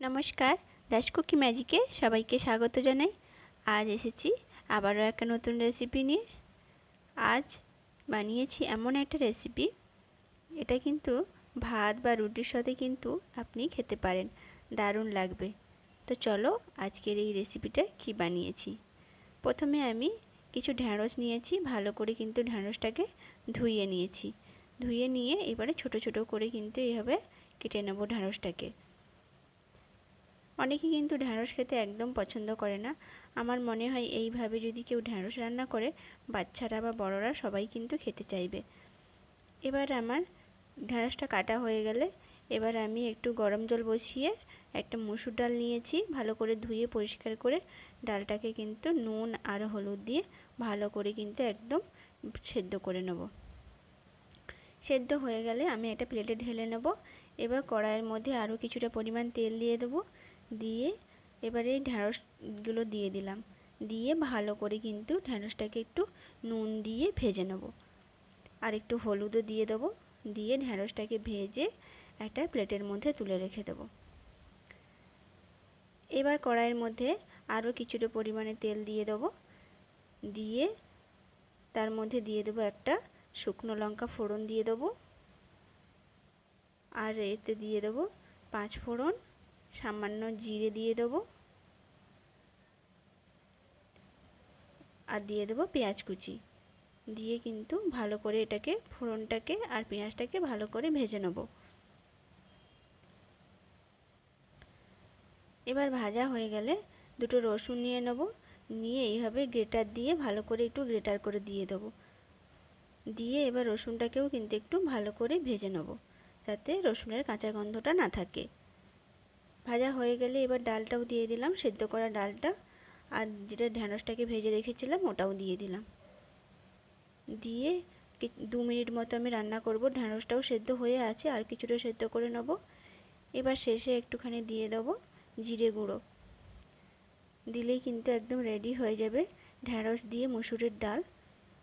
নমস্কার, দাস কুকি ম্যাজিকে সবাইকে স্বাগত জানাই। আজ এসেছি আবারও একটা নতুন রেসিপি নিয়ে। আজ বানিয়েছি এমন একটা রেসিপি এটা কিন্তু ভাত বা রুটির সাথে কিন্তু আপনি খেতে পারেন, দারুণ লাগবে। তো চলো আজকের এই রেসিপিটা কি বানিয়েছি। প্রথমে আমি কিছু ঢ্যাঁড়স নিয়েছি, ভালো করে কিন্তু ঢ্যাঁড়সটাকে ধুইয়ে নিয়েছি। ধুয়ে নিয়ে এবারে ছোট ছোট করে কিন্তু এইভাবে কেটে নেব ঢ্যাঁড়সটাকে। অনেকে কিন্তু ঢ্যাঁড়স খেতে একদম পছন্দ করে না। আমার মনে হয় এইভাবে যদি কেউ ঢ্যাঁড়স রান্না করে, বাচ্চারা বা বড়রা সবাই কিন্তু খেতে চাইবে। এবার আমার ঢ্যাঁড়সটা কাটা হয়ে গেলে এবার আমি একটু গরম জল বসিয়ে একটা মুসুর ডাল নিয়েছি, ভালো করে ধুয়ে পরিষ্কার করে ডালটাকে কিন্তু নুন আর হলুদ দিয়ে ভালো করে কিন্তু একদম সেদ্ধ করে নেব। সেদ্ধ হয়ে গেলে আমি একটা প্লেটে ঢেলে নেব। এবার কড়াইয়ের মধ্যে আরও কিছুটা পরিমাণ তেল দিয়ে দেবো। দিয়ে এবারে ঢ্যাঁড়সগুলো দিয়ে দিলাম। দিয়ে ভালো করে কিন্তু ঢ্যাঁড়সটাকে একটু নুন দিয়ে ভেজে নেব। আর একটু হলুদও দিয়ে দেবো। দিয়ে ঢ্যাঁড়সটাকে ভেজে একটা প্লেটের মধ্যে তুলে রেখে দেবো। এবার কড়াইয়ের মধ্যে আরও কিছুটা পরিমাণে তেল দিয়ে দেবো। দিয়ে তার মধ্যে দিয়ে দেবো একটা শুকনো লঙ্কা ফোড়ন দিয়ে দেবো। আর এতে দিয়ে দেবো পাঁচ ফোড়ন সামান্য জিরে দিয়ে দেবো। আর দিয়ে দেবো পেঁয়াজ কুচি। দিয়ে কিন্তু ভালো করে এটাকে, ফোড়নটাকে আর পেঁয়াজটাকে ভালো করে ভেজে নেব। এবার ভাজা হয়ে গেলে দুটো রসুন নিয়ে নেব। নিয়ে এইভাবে গ্রেটার দিয়ে ভালো করে একটু গ্রেটার করে দিয়ে দেবো। দিয়ে এবার রসুনটাকেও কিন্তু একটু ভালো করে ভেজে নেব, যাতে রসুনের কাঁচা গন্ধটা না থাকে। ভাজা হয়ে গেলে এবার ডালটাও দিয়ে দিলাম, সেদ্ধ করা ডালটা। আর যেটা ঢ্যাঁড়সটাকে ভেজে রেখেছিলাম, ওটাও দিয়ে দিলাম। দিয়ে দু মিনিট মতো আমি রান্না করব। ঢ্যাঁড়সটাও সেদ্ধ হয়ে আছে, আর কিছুটা সেদ্ধ করে নেব। এবার শেষে একটুখানি দিয়ে দেবো জিরে গুঁড়ো। দিলেই কিন্তু একদম রেডি হয়ে যাবে ঢ্যাঁড়স দিয়ে মুসুরের ডাল।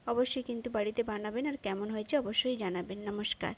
অবশ্যই কিন্তু বাড়িতে বানাবেন, আর কেমন হয়েছে অবশ্যই জানাবেন। নমস্কার।